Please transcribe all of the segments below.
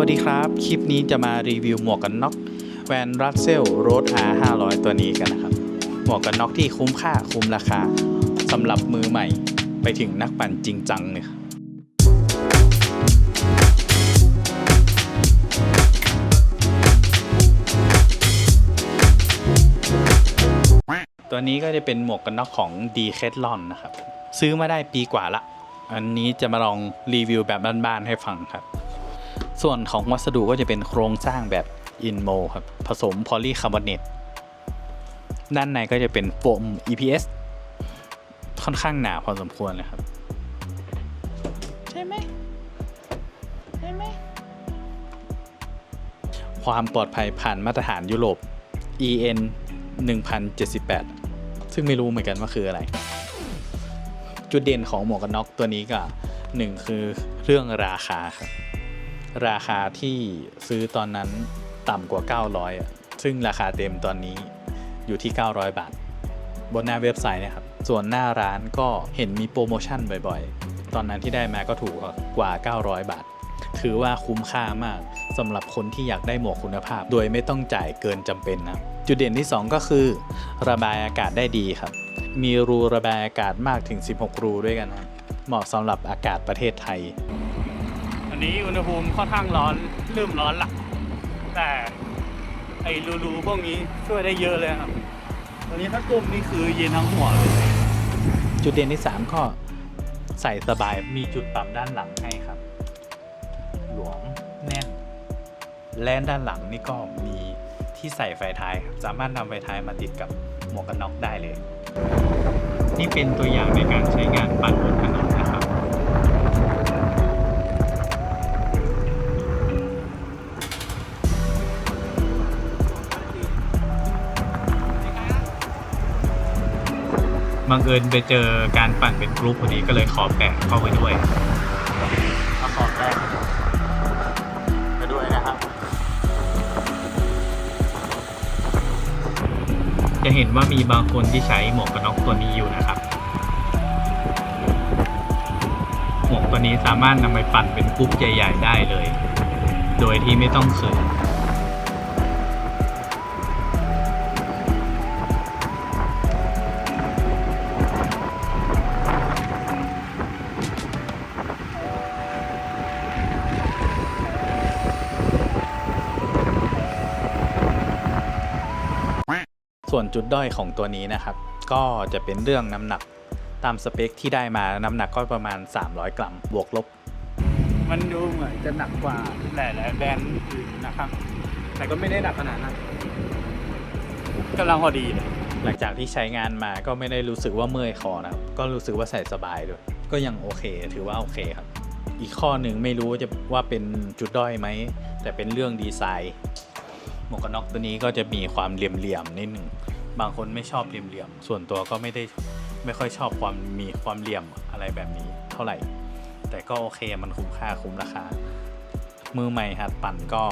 วัสดีครับ คลิปนี้จะมารีวิวหมวกกันน็อกแวนรัสเซลโรด R 500 ตัวนี้กันนะครับ หมวกกันน็อกที่คุ้มค่าคุ้มราคาสำหรับมือใหม่ไปถึงนักปั่นจริงจังเนี่ยตัวนี้ก็จะเป็นหมวกกันน็อกของ d c a t h l o n นะครับ ซื้อมาได้ปีกว่าละ อันนี้จะมาลองรีวิวแบบบ้านๆให้ฟังครับ ส่วนของวัสดุก็จะเป็นโครงสร้างแบบอินโมครับ ผสมพอลีคาร์บอเนตด้านในก็จะเป็นโฟม EPS ค่อนข้างหนาพอสมควรเลยครับ ใช่ไหมใช่ไหมความปลอดภัยผ่านมาตรฐานยุโรป EN 1078 ซึ่งไม่รู้เหมือนกันว่าคืออะไร จุดเด่นของหมวกกันน็อกตัวนี้ก็หนึ่งคือเรื่องราคาครับ ราคาที่ซื้อตอนนั้นต่ำกว่า 900อะซึ่งราคาเต็มตอนนี้อยู่ที่ 900 บาท บนหน้าเว็บไซต์นะครับ ส่วนหน้าร้านก็เห็นมีโปรโมชั่นบ่อยๆ ตอนนั้นที่ได้มาก็ถูกกว่า 900 บาท ถือว่าคุ้มค่ามากสำหรับคนที่อยากได้หมวกคุณภาพ โดยไม่ต้องจ่ายเกินจำเป็นนะจุดเด่นที่ 2 ก็คือ ระบายอากาศได้ดีครับ มีรูระบายอากาศมากถึง 16 รูด้วยกันนะเหมาะสำหรับอากาศประเทศไทย อันนี้อุณหภูมิค่อนข้างร้อนเริ่มร้อนละแต่ไอ้รูๆพวกนี้ช่วยได้เยอะเลยครับตอนนี้ถ้ากลุ่มนี่คือเย็นทั้งหัวเลยจุดเด่นที่3ก็ใส่สบายมีจุดปรับด้านหลังให้ครับ หลวมแน่น และด้านหลังนี่ก็มีที่ใส่ไฟท้ายครับสามารถนำไฟท้ายมาติดกับหมวกกันน็อกได้เลย นี่เป็นตัวอย่างในการใช้งานปั่นบนถนน บบังเอิญไปเจอการปั่นเป็นกรุ๊ปพอดีก็เลยขอแปะเข้าไปด้วยเอาขอแปะไปด้วยนะครับ จะเห็นว่ามีบางคนที่ใช้หมวกกันน็อกตัวนี้อยู่นะครับ หมวกตัวนี้สามารถนำไปปั่นเป็นกรุ๊ปใหญ่ๆได้เลย โดยที่ไม่ต้องเขิ ส่วนจุดด้อยของตัวนี้นะครับ ก็จะเป็นเรื่องน้ำหนักตามสเปคที่ได้มาน้ำหนักก็ประมาณ 300 กรัม บวกลบ มันดูเหมือนจะหนักกว่าหลายๆแบรนด์อื่นนะครับ แต่ก็ไม่ได้หนักขนาดนั้นกำลังพอดีเลยหลังจากที่ใช้งานมาก็ไม่ได้รู้สึกว่าเมื่อยคอนะครับ ก็รู้สึกว่าใส่สบายด้วย ก็ยังโอเค ถือว่าโอเคครับ อีกข้อหนึ่งไม่รู้จะว่าเป็นจุดด้อยไหม แต่เป็นเรื่องดีไซน์ หมวกกันน็อกตัวนี้ก็จะมีความเหลี่ยมๆนิดหนึ่งบางคนไม่ชอบเหลี่ยมๆส่วนตัวก็ไม่ได้ไม่ค่อยชอบความมีความเหลี่ยมอะไรแบบนี้เท่าไหร่ แต่ก็โอเคมันคุ้มค่าคุ้มราคามือใหม่หัดปั่นก็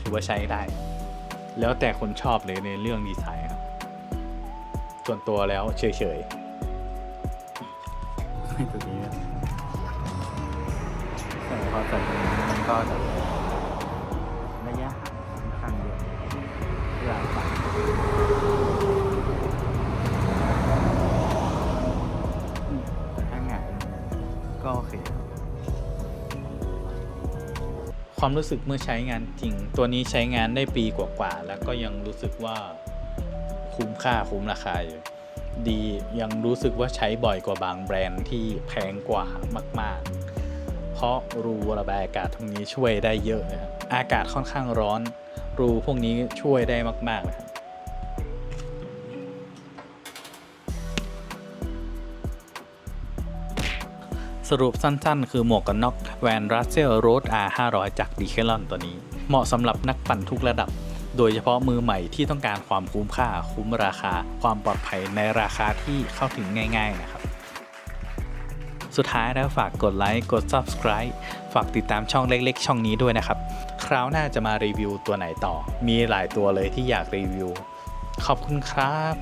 ถือว่าใช้ได้ แล้วแต่คนชอบเลยในเรื่องดีไซน์ครับส่วนตัวแล้วเฉยให้ตัวนี้แต่พอใส่ตรงนี้มันก็จะระ เวลาปั่นอืมแต่ถ้าหงายก็โอเค ความรู้สึกเมื่อใช้งานจริง ตัวนี้ใช้งานได้ปีกว่าๆ แล้วก็ยังรู้สึกว่าคุ้มค่าคุ้มราคาอยู่ดียังรู้สึกว่าใช้บ่อยกว่าบางแบรนด์ที่แพงกว่ามาก ๆ เพราะรูระบายอากาศตรงนี้ช่วยได้เยอะอากาศค่อนข้างร้อน รูพวกนี้ช่วยได้มาก ๆ นะครับสรุปสั้นๆ คือหมวกกันน็อกแวนรัสเซลโรด R 500 จากดีเคลอนตัวนี้ เหมาะสำหรับนักปั่นทุกระดับ โดยเฉพาะมือใหม่ที่ต้องการความคุ้มค่าคุ้มราคา ความปลอดภัยในราคาที่เข้าถึงง่าย ๆ นะครับ สุดท้ายแล้วฝากกดไลค์กด Subscribe ฝากติดตามช่องเล็ก ๆ ช่องนี้ด้วยนะครับ คราวหน้าจะมารีวิวตัวไหนต่อ มีหลายตัวเลยที่อยากรีวิว ขอบคุณครับ